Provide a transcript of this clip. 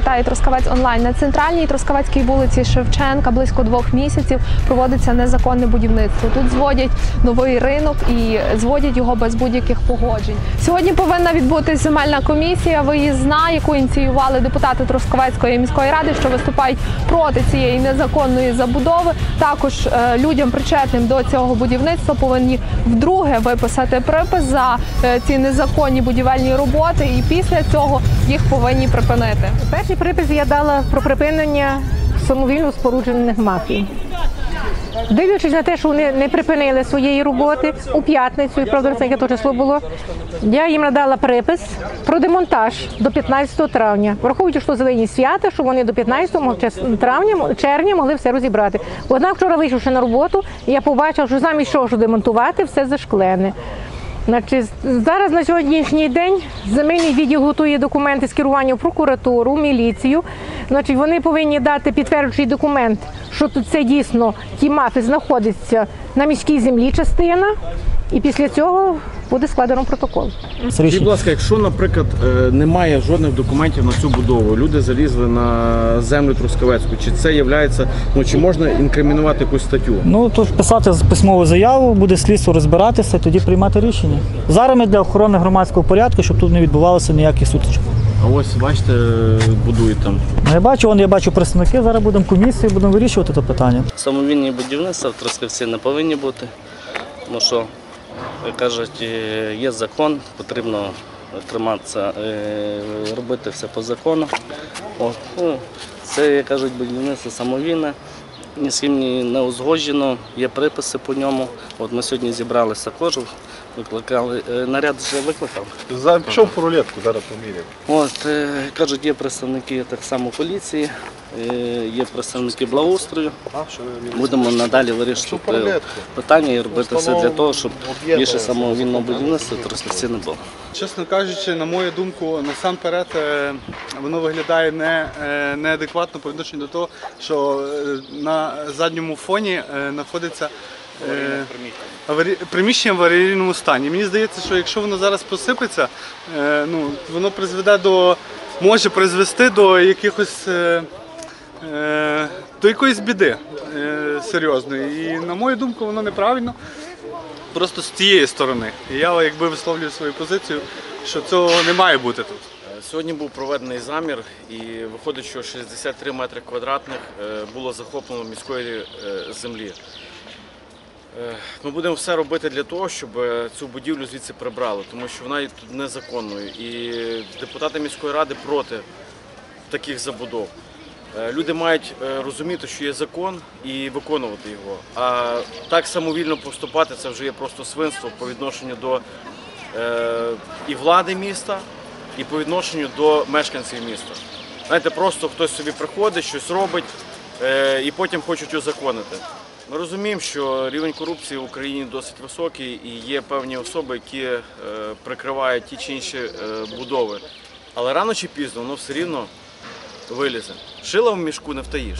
музей Трускавець онлайн на центральній Трускавецькій вулиці Шевченка близько двох місяців проводиться незаконне будівництво. Тут зводять новий ринок і зводять його без будь-яких погоджень. Сьогодні повинна відбутись земельна комісія виїзна, яку ініціювали депутати Трускавецької міської ради, що виступають проти цієї незаконної забудови. Також е, людям причетним до цього будівництва повинні вдруге виписати припис за е, ці незаконні будівельні роботи, і після цього їх повинні припинити. Перший припис я дала про припинення самовільно споруджених мафій. Дивлячись на те, що вони не припинили своєї роботи у п'ятницю, і правда, це яке число було. Я їм надала припис про демонтаж до 15 травня, враховуючи, що зелені свята, що вони до 15 чес- травня, червня могли все розібрати. Однак вчора вийшовши на роботу, я побачила, що замість що демонтувати, все зашклене. Значить, зараз на сьогоднішній день земельний відділ готує документи з керування в прокуратуру, міліцію. Значить, вони повинні дати підтверджуючий документ, що тут це дійсно ті мафи знаходяться на міській землі частина, і після цього буде складено протокол. Скажіть, будь ласка, якщо, наприклад, е, немає жодних документів на цю будову, люди залізли на землю Трускавецьку, чи це є, ну чи можна інкримінувати якусь статтю? Ну тут писати письмову заяву, буде слідство розбиратися, тоді приймати рішення. Зараз ми для охорони громадського порядку, щоб тут не відбувалося ніяких сутичок. А ось бачите, будують там. Ну, Я бачу, вон я бачу представники. Зараз будемо комісію, будемо вирішувати це питання. Самовільні будівництва в Трускавці не повинні бути, тому що, як кажуть, е, є закон, потрібно триматися, е, робити все по закону. От, ну, це, як кажуть, будівництво самовільне, ні з ким не узгоджено, є приписи по ньому. От ми сьогодні зібралися також, викликали, е, наряд вже викликав. За по рулетку, зараз поміряємо. От, кажуть, є представники так само поліції, є представники благоустрою. Будемо надалі вирішувати питання і робити все для того, щоб більше самовільного будівництва в Трускавці не було. Чесно кажучи, на мою думку, насамперед е, воно виглядає не, е, неадекватно по відношенню до того, що е, на задньому фоні е, знаходиться е, приміщення в аварійному стані. Мені здається, що якщо воно зараз посипеться, е, ну, воно призведе до може призвести до якихось. Е, е, До якоїсь біди е, серйозної. І на мою думку, воно неправильно просто з тієї сторони. І я якби висловлюю свою позицію, що цього не має бути тут. Сьогодні був проведений замір, і виходить, що 63 метри квадратних е, було захоплено міської е, землі. Е, Ми будемо все робити для того, щоб е, цю будівлю звідси прибрали, тому що вона є тут незаконною. І депутати міської ради проти таких забудов. Е, Люди мають е, розуміти, що є закон і виконувати його. А так самовільно поступати це вже є просто свинство по відношенню до е, і влади міста, і по відношенню до мешканців міста. Знаєте, просто хтось собі приходить, щось робить і потім хочуть узаконити. Ми розуміємо, що рівень корупції в Україні досить високий і є певні особи, які прикривають ті чи інші будови. Але рано чи пізно воно все рівно вилізе. Шила в мішку не втаїш.